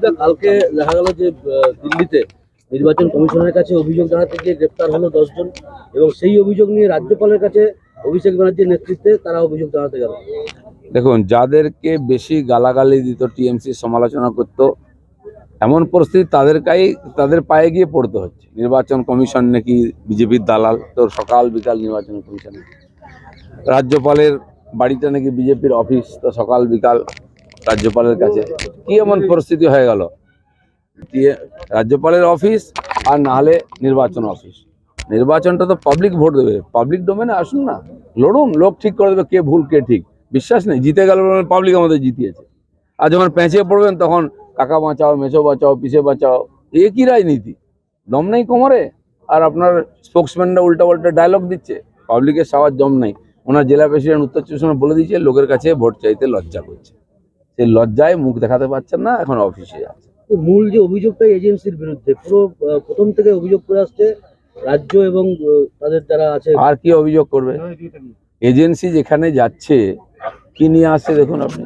দিলীপদা কালকে দেখা গেল যে দিল্লিতে নির্বাচন কমিশনের কাছে অভিযোগ জানাতে গিয়ে গ্রেপ্তার হলো দশজন এবং সেই অভিযোগ নিয়ে রাজ্যপালের কাছে অভিষেক ব্যানার্জির নেতৃত্বে তারা অভিযোগ জানাতে গেল। দেখুন, যাদেরকে বেশি গালাগালি দিত টিএমসি সমালোচনা করত, এমন পরিস্থিতি তাদেরকেই, তাদের পায়ে গিয়ে পড়তে হচ্ছে। নির্বাচন কমিশন নাকি বিজেপির দালাল? তো সকাল বিকাল নির্বাচন কমিশন। রাজ্যপালের বাড়িতে নাকি বিজেপির অফিস, তো সকাল বিকাল রাজ্যপালের কাছে। কি এমন পরিস্থিতি হয়ে গেল? দিয়ে রাজ্যপালের অফিস আর না হলে নির্বাচন অফিস। নির্বাচনটা তো পাবলিক ভোট দেবে। পাবলিক ডোমেনে আসুন না। লড়ুন, লোক ঠিক করে দেবে কে ভুল, কে ঠিক। বিশ্বাস নেই, জিতে গেল পাবলিক আমাদের জিতিয়েছে। আর যখন পেঁচিয়ে পড়বেন তখন কাকা বাঁচাও, মেছো বাঁচাও, পিছে বাঁচাও, এ কি রাজনীতি? দম নেই কোমরে? আর আপনার স্পোক্সম্যানরা উল্টা পাল্টা ডায়লগ দিচ্ছে পাবলিকের সাওয়ার দম নেই। ওনার জেলা প্রেসিডেন্ট উত্তর চব্বিশ বলে দিয়েছে, লোকের কাছে ভোট চাইতে লজ্জা করছে। সেই লজ্জায় মুখ দেখাতে পারছেন না এখন অফিসে আছে মূল যে অভিযোগটা এজেন্সির বিরুদ্ধে পুরো প্রথম থেকে অভিযোগ করে আসছে রাজ্য এবং তাদের যারা আছে। আর কি অভিযোগ করবে? এজেন্সি যেখানে যাচ্ছে কি নিয়ে আসছে দেখুন আপনি।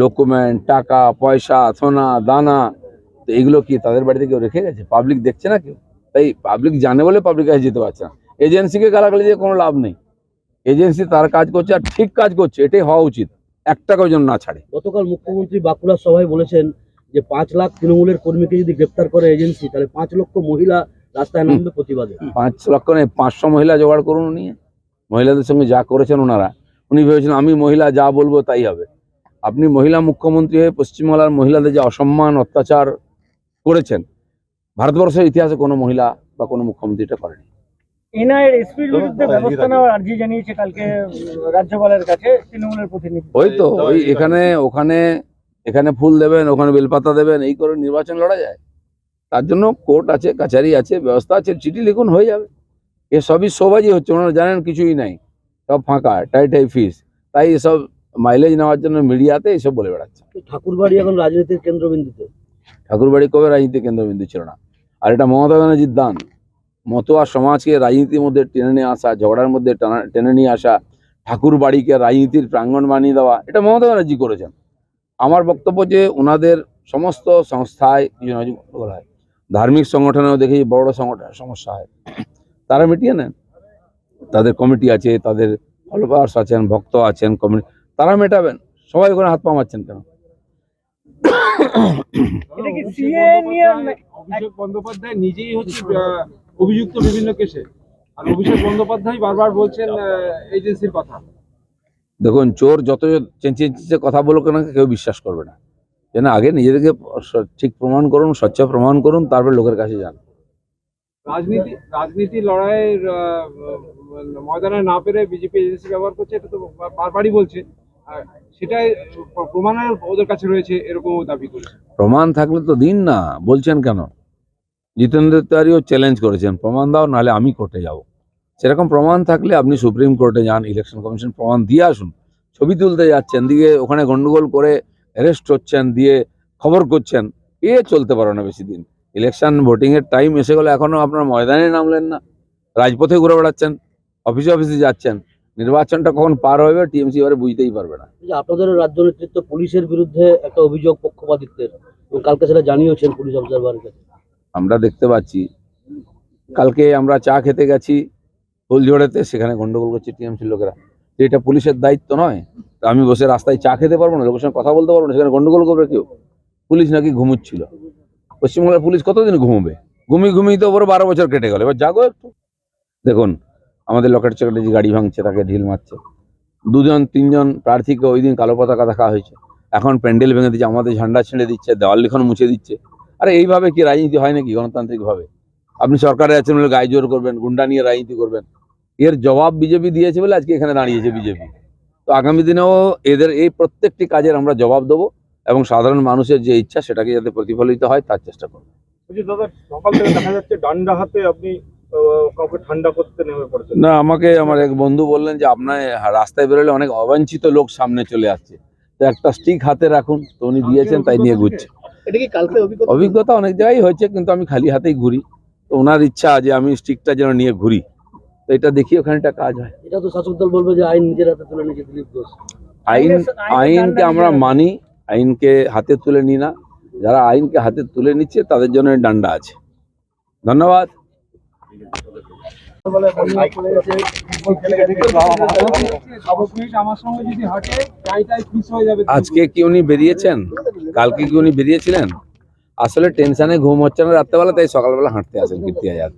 ডকুমেন্ট টাকা পয়সা সোনা দানা তো এগুলো কি তাদের বাড়িতে কেউ রেখে গেছে? পাবলিক দেখছে না কেউ? তাই পাবলিক জানে বলে পাবলিক কাছে যেতে পারছে না। এজেন্সিকে গালাগালি দিয়ে কোনো লাভ নেই। এজেন্সি তার কাজ করছে আর ঠিক কাজ করছে এটাই হওয়া উচিত। এক টাকাও যেন না ছাড়ে। গতকাল মুখ্যমন্ত্রী বাঁকুড়ার সভায় বলেছেন যে পাঁচ লাখ তৃণমূলের কর্মীকে যদি গ্রেপ্তার করে এজেন্সি তাহলে পাঁচ লক্ষ মহিলা রাস্তায় নামবে প্রতিবাদে। পাঁচ লক্ষ নয় পাঁচশো মহিলা জোগাড় করুন নিয়ে মহিলাদের সঙ্গে যা করেছেন ওনারা। উনি ভেবেছেন আমি মহিলা যা বলব তাই হবে। আপনি মহিলা মুখ্যমন্ত্রী হয়ে পশ্চিমবাংলার মহিলাদের যে অসম্মান অত্যাচার করেছেন ভারতবর্ষের ইতিহাসে কোনো মহিলা বা কোনো মুখ্যমন্ত্রী এটা করেনি। এনআইএর এসপির বিরুদ্ধে ব্যবস্থা নেওয়ার আর্জি জানিয়েছে কালকে রাজ্যপালের কাছে তৃণমূলের প্রতিনিধি। ওই তো ওই এখানে ওখানে এখানে ফুল দেবেন ওখানে বেলপাতা দেবেন এই করে নির্বাচন লড়া যায়। তার জন্য কোর্ট আছে কাছারি আছে ব্যবস্থা আছে চিঠি লিখুন হয়ে যাবে। এ সবই শোভাজি হচ্ছে ওনারা জানেন কিছুই নাই। সব ফাঁকা টাই টাই ফিস। তাই এসব মাইলেজ নেওয়ার জন্য মিডিয়াতে এইসব বলে বেড়াচ্ছে। ঠাকুরবাড়ি এখন রাজনীতির কেন্দ্রবিন্দুতে? ঠাকুরবাড়ি কবে রাজনীতির কেন্দ্রবিন্দু ছিল না? আর এটা মমতা ব্যানার্জির দান। মতোয়া সমাজকে রাজনীতির মধ্যে টেনে নিয়ে আসা ঝগড়ার মধ্যে টেনে নিয়ে আসা ঠাকুর বাড়িকে রাজনীতির প্রাঙ্গণ বানিয়ে দেওয়া এটা মমতা ব্যানার্জি করেছেন। আমার বক্তব্য যে ওনাদের সমস্ত সংস্থায় কিছু গন্ডগোল হয় ধার্মিক সংগঠনেও দেখি বড় বড় সংগঠনের সমস্যা হয়। তারা মিটিয়ে নেন। তাদের কমিটি আছে তাদের ফলোয়ার্স আছেন ভক্ত আছেন কমিটি তারা মেটাবেন। সবাই ওখানে হাত পা মারছেন কেন? নিজেই হচ্ছে অভিযুক্ত বিভিন্ন কেসে। আর অভিষেক বন্দ্যোপাধ্যায় বারবার বলছেন এজেন্সির কথা। দেখুন চোর যত চেঁচিয়ে চেঁচিয়ে কথা বলো কেন কেউ বিশ্বাস করবে না। যেন আগে নিজেদেরকে ঠিক প্রমাণ করুন স্বচ্ছ প্রমাণ করুন তারপর লোকের কাছে যান। রাজনীতি রাজনীতি লড়াইয়ের ময়দানে না পেরে বিজেপি এজেন্সি ব্যবহার করছে এটা তো বারবারই বলছে। আর সেটাই প্রমাণের ওদের কাছে রয়েছে এরকমও দাবি করছে প্রমাণ থাকলে তো দিন না বলছেন কেন? জিতেন্দ্র তিওয়ারিও চ্যালেঞ্জ করেছেন। প্রমাণ দাও, নাহলে আমি কোর্টে যাব। সেরকম প্রমাণ থাকলে আপনি সুপ্রিম কোর্টে যান ইলেকশন কমিশন প্রমাণ দিয়ে আসুন। ছবি তুলতে যাচ্ছেন দিয়ে ওখানে গন্ডগোল করে অ্যারেস্ট হচ্ছেন, দিয়ে খবর করছেন। এ চলতে পারো না বেশি দিন। ইলেকশন ভোটিং এর টাইম এসে গেলে, এখনও আপনার ময়দানে নামলেন না। রাজপথে ঘুরে বেড়াচ্ছেন অফিসে অফিসে যাচ্ছেন। নির্বাচনটা কখন পার হবে টিএমসি এবারে বুঝতেই পারবে না। আপনাদের রাজ্য নেতৃত্ব পুলিশের বিরুদ্ধে একটা অভিযোগ পক্ষপাতিত্বের কালকে সেটা জানিয়েছেন পুলিশ অবজারভারের কাছে। আমরা দেখতে পাচ্ছি। কালকে আমরা চা খেতে গেছি ফুলঝড়েতে সেখানে গন্ডগোল করছে টিএমসির লোকেরা। যে এটা পুলিশের দায়িত্ব নয়। তা আমি বসে রাস্তায় চা খেতে পারব না, লোকের সঙ্গে কথা বলতে পারব না, সেখানে গন্ডগোল করবে কেউ? পুলিশ নাকি ঘুমুচ্ছিল? পশ্চিমবাংলার পুলিশ কতদিন ঘুমোবে? ঘুমিয়ে ঘুমিয়ে তো ওপরে বারো বছর কেটে গেল। এবার জাগো একটু। দেখুন, আমাদের লকেট চকেটে যে গাড়ি ভাঙছে, তাকে ঢিল মারছে। দুজন, তিনজন প্রার্থীকে ওই দিন কালো পতাকা দেখা হয়েছে। এখন প্যান্ডেল ভেঙে দিচ্ছে আমাদের ঝান্ডা ছেড়ে দিচ্ছে, দেওয়াল লিখন মুছে দিচ্ছে। আরে এইভাবে কি রাজনীতি হয় নাকি গণতান্ত্রিক ভাবে আপনি সরকারে আছেন বলে গায়ে জোর করবেন গুন্ডা নিয়ে রাজনীতি করবেন। এর জবাব বিজেপি দিয়েছে বলে আজকে এখানে দাঁড়িয়েছে বিজেপি। তো আগামী দিনেও এদের এই প্রত্যেকটি কাজের আমরা জবাব দেবো এবং সাধারণ মানুষের যে ইচ্ছা সেটাকে যাতে প্রতিফলিত হয় তার চেষ্টা করব। বলছি দাদা সকাল থেকে দেখা যাচ্ছে ডান্ডা হাতে আপনি কাউকে ঠান্ডা করতে নেমে পড়েছেন। না আমাকে আমার এক বন্ধু বললেন যে আপনার রাস্তায় বেরোলে অনেক অবাঞ্ছিত লোক সামনে চলে আসছে। তো একটা স্টিক হাতে রাখুন তো উনি দিয়েছেন তাই নিয়ে ঘুরছে। এটা কি কালকে অভিজ্ঞতা? অভিজ্ঞতা অনেক জায়গায় হয়েছে কিন্তু আমি খালি হাতেই ঘুরি। তো ওনার ইচ্ছা যে আমি স্টিকটা যেন নিয়ে ঘুরি। তো এটা দেখি ওখানে কাজ হয়। এটা তো শাসক দল বলবে যে আইন নিজের হাতে তুলে নিয়েছে দিলীপ ঘোষ। আইন আইনকে আমরা মানি আইনকে হাতে তুলে নিই না। যারা আইনকে হাতে তুলে নিচ্ছে তাদের জন্য ডান্ডা আছে। ধন্যবাদ সাবকমিট আমার সঙ্গে যদি হাঁটে চাইটাই ফিস হয়ে যাবে আজকে কি উনি বেরিয়েছেন? কালকে কি উনি বেরিয়েছিলেন? আসলে টেনশনে ঘুম হচ্ছে না রাত্রেবেলা তাই সকালবেলা হাঁটতে আসেন কীর্তি আজাদ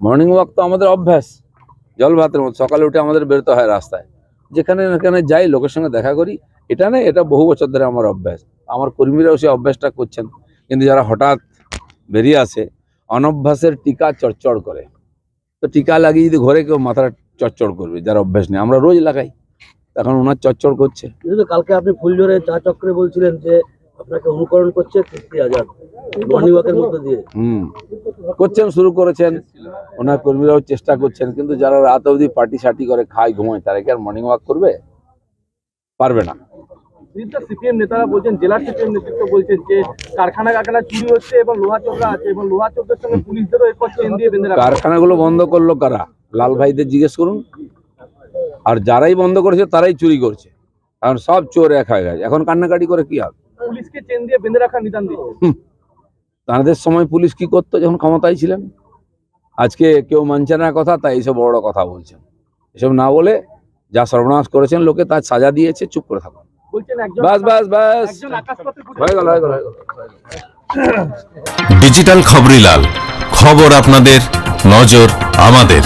মর্নিং ওয়াক তো আমাদের অভ্যাস। জল ভাতের মতো। সকালে উঠে আমাদের বেরোতে হয় রাস্তায়। যেখানে যেখানে যাই লোকের সঙ্গে দেখা করি। এটা না এটা বহু বছর ধরে আমার অভ্যাস। আমার কর্মীরাও সেই অভ্যাসটা করছেন। কিন্তু যারা হঠাৎ বেরিয়ে আসে অনভ্যাসের টিকা চড়চড় করে। তো টিকা লাগিয়ে যদি ঘরে কেউ মাথাটা চড়চড় করবে যার অভ্যাস নেই। আমরা রোজ লাগাই এখন ওনার চড়চড় করছে। কালকে আপনি ফুলজোরে চা চক্রে বলছিলেন যে আপনাকে অনুকরণ করছে কীর্তি আজাদ মর্নিং ওয়াকের মধ্যে দিয়ে। হুম করছেন শুরু করেছেন। ওনার কর্মীরাও চেষ্টা করছেন কিন্তু যারা রাত অবধি পার্টি সার্টি করে খায় ঘুমায় তারা কি আর মর্নিং ওয়াক করবে? পারবে না। সিপিএম নেতারা বলছেন জেলার সিপিএম নেতৃত্ব বলছেন যে কারখানা কারখানা চুরি হচ্ছে এবং লোহা চোখরা আছে এবং লোহা চোখদের সঙ্গে পুলিশদেরও এরপর চেন দিয়ে বেঁধে রাখা কারখানাগুলো বন্ধ করল কারা? লাল ভাইদের জিজ্ঞেস করুন। আর যারাই বন্ধ করেছে তারাই চুরি করছে। কারণ সব চোর এক হয়ে গেছে। এখন কান্নাকাটি করে কি হবে? পুলিশকে চেন দিয়ে বেঁধে রাখার নিদান দিচ্ছে। তাদের সময় পুলিশ কি করতো যখন ক্ষমতায় ছিলেন? আজকে কেউ মানছে না কথা তাই এইসব বড় কথা বলছেন। এসব না বলে যা সর্বনাশ করেছেন লোকে তার সাজা দিয়েছে। চুপ করে থাকুন। বাস বাস বাস। একজন আকাশপথে হয়ে হয়ে গেল হয়ে গেল ডিজিটাল খবরিলাল খবর আপনাদের নজর আমাদের।